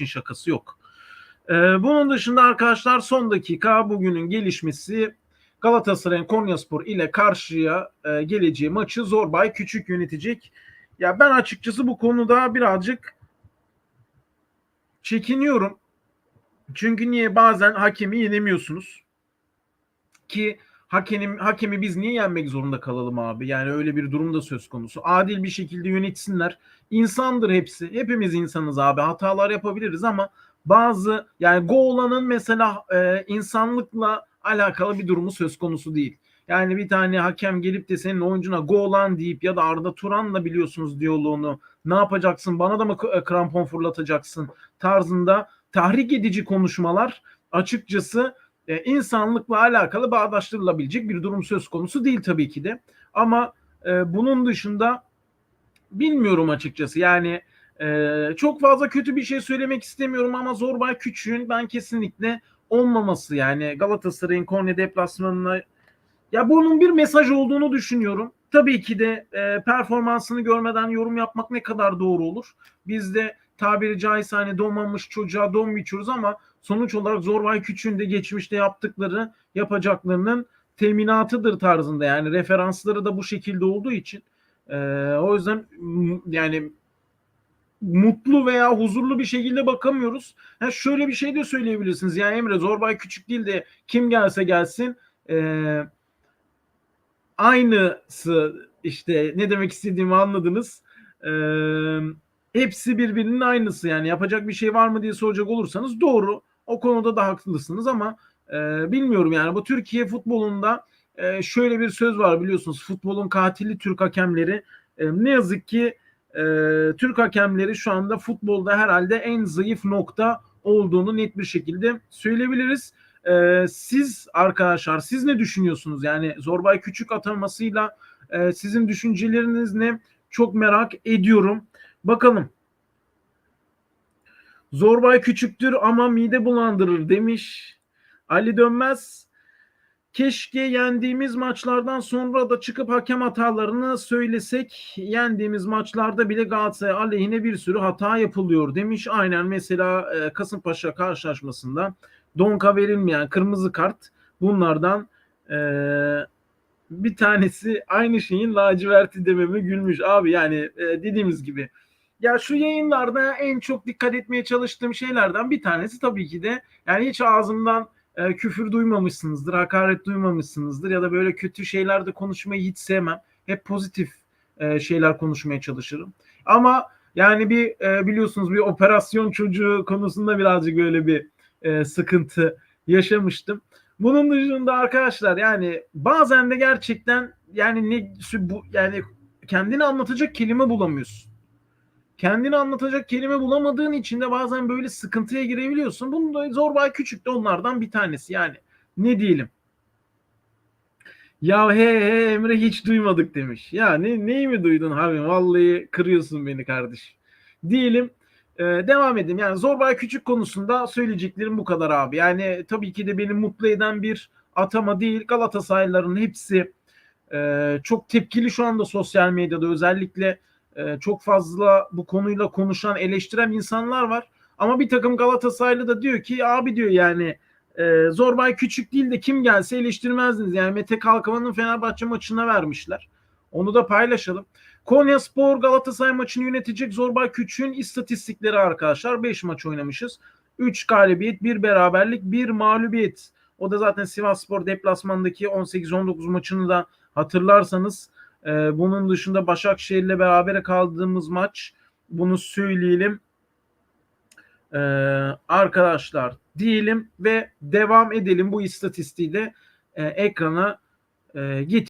işin şakası yok. Ee, bunun dışında arkadaşlar son dakika bugünün gelişmesi Galatasaray'ın Konyaspor ile karşıya e, geleceği maçı Zorbay Küçük yönetecek. Ya ben açıkçası bu konuda birazcık çekiniyorum. Çünkü niye bazen hakemi yenemiyorsunuz ki hakemin hakemi biz niye yenmek zorunda kalalım abi? Yani öyle bir durum da söz konusu. Adil bir şekilde yönetsinler. İnsandır hepsi. Hepimiz insanız abi. Hatalar yapabiliriz ama bazı yani Goğlan'ın mesela e, insanlıkla alakalı bir durumu söz konusu değil. Yani bir tane hakem gelip de senin oyuncuna Goğlan deyip ya da Arda Turan'la biliyorsunuz diyaloğunu ne yapacaksın bana da mı k- krampon fırlatacaksın tarzında tahrik edici konuşmalar açıkçası e, insanlıkla alakalı bağdaştırılabilecek bir durum söz konusu değil tabii ki de. Ama e, bunun dışında bilmiyorum açıkçası. Yani e, çok fazla kötü bir şey söylemek istemiyorum ama Zorbay Küçük'ün ben kesinlikle olmaması yani Galatasaray'ın Konya deplasmanına ya bunun bir mesaj olduğunu düşünüyorum. Tabii ki de e, performansını görmeden yorum yapmak ne kadar doğru olur. Biz de tabiri caizse hani doğmamış çocuğa don biçiyoruz ama sonuç olarak Zorbay Küçük'ün de geçmişte yaptıkları yapacaklarının teminatıdır tarzında yani referansları da bu şekilde olduğu için e, o yüzden yani mutlu veya huzurlu bir şekilde bakamıyoruz. Ha şöyle bir şey de söyleyebilirsiniz. Yani Emre Zorbay Küçük değil de kim gelse gelsin e, aynısı işte ne demek istediğimi anladınız. E, hepsi birbirinin aynısı yani yapacak bir şey var mı diye soracak olursanız doğru. O konuda da haklısınız ama e, bilmiyorum yani bu Türkiye futbolunda e, şöyle bir söz var biliyorsunuz futbolun katili Türk hakemleri. E, ne yazık ki e, Türk hakemleri şu anda futbolda herhalde en zayıf nokta olduğunu net bir şekilde söyleyebiliriz. E, siz arkadaşlar siz ne düşünüyorsunuz? Yani Zorbay Küçük atamasıyla e, sizin düşünceleriniz ne? Çok merak ediyorum. Bakalım. Zorbay küçüktür ama mide bulandırır demiş. Ali Dönmez keşke yendiğimiz maçlardan sonra da çıkıp hakem hatalarını söylesek. Yendiğimiz maçlarda bile Galatasaray aleyhine bir sürü hata yapılıyor demiş. Aynen mesela e, Kasımpaşa karşılaşmasında Donka verilmeyen kırmızı kart bunlardan e, bir tanesi aynı şeyin laciverti dememe gülmüş. Abi yani e, dediğimiz gibi ya şu yayınlarda en çok dikkat etmeye çalıştığım şeylerden bir tanesi tabii ki de yani hiç ağzımdan e, küfür duymamışsınızdır, hakaret duymamışsınızdır ya da böyle kötü şeylerde konuşmayı hiç sevmem. Hep pozitif e, şeyler konuşmaya çalışırım. Ama yani bir e, biliyorsunuz bir operasyon çocuğu konusunda birazcık böyle bir e, sıkıntı yaşamıştım. Bunun dışında arkadaşlar yani bazen de gerçekten yani ne bu yani kendini anlatacak kelime bulamıyorsun kendini anlatacak kelime bulamadığın için de bazen böyle sıkıntıya girebiliyorsun. Bunun da Zorbay Küçük de onlardan bir tanesi yani. Ne diyelim? Ya he he Emre hiç duymadık demiş. Ya ne, neyi mi duydun abi? Vallahi kırıyorsun beni kardeş. Diyelim e, devam edelim. Yani Zorbay Küçük konusunda söyleyeceklerim bu kadar abi. Yani tabii ki de beni mutlu eden bir atama değil. Galatasaraylıların hepsi e, çok tepkili şu anda sosyal medyada özellikle ee, çok fazla bu konuyla konuşan, eleştiren insanlar var. Ama bir takım Galatasaraylı da diyor ki abi diyor yani e, Zorbay küçük değil de kim gelse eleştirmezdiniz. Yani Mete Kalkavan'ın Fenerbahçe maçına vermişler. Onu da paylaşalım. Konya Spor Galatasaray maçını yönetecek Zorbay Küçük'ün istatistikleri arkadaşlar. 5 maç oynamışız. 3 galibiyet, 1 beraberlik, 1 mağlubiyet. O da zaten Sivas Spor deplasmandaki 18-19 maçını da hatırlarsanız ee, bunun dışında Başakşehir'le beraber kaldığımız maç bunu söyleyelim. Ee, arkadaşlar diyelim ve devam edelim bu istatistiği de e, ekrana e, get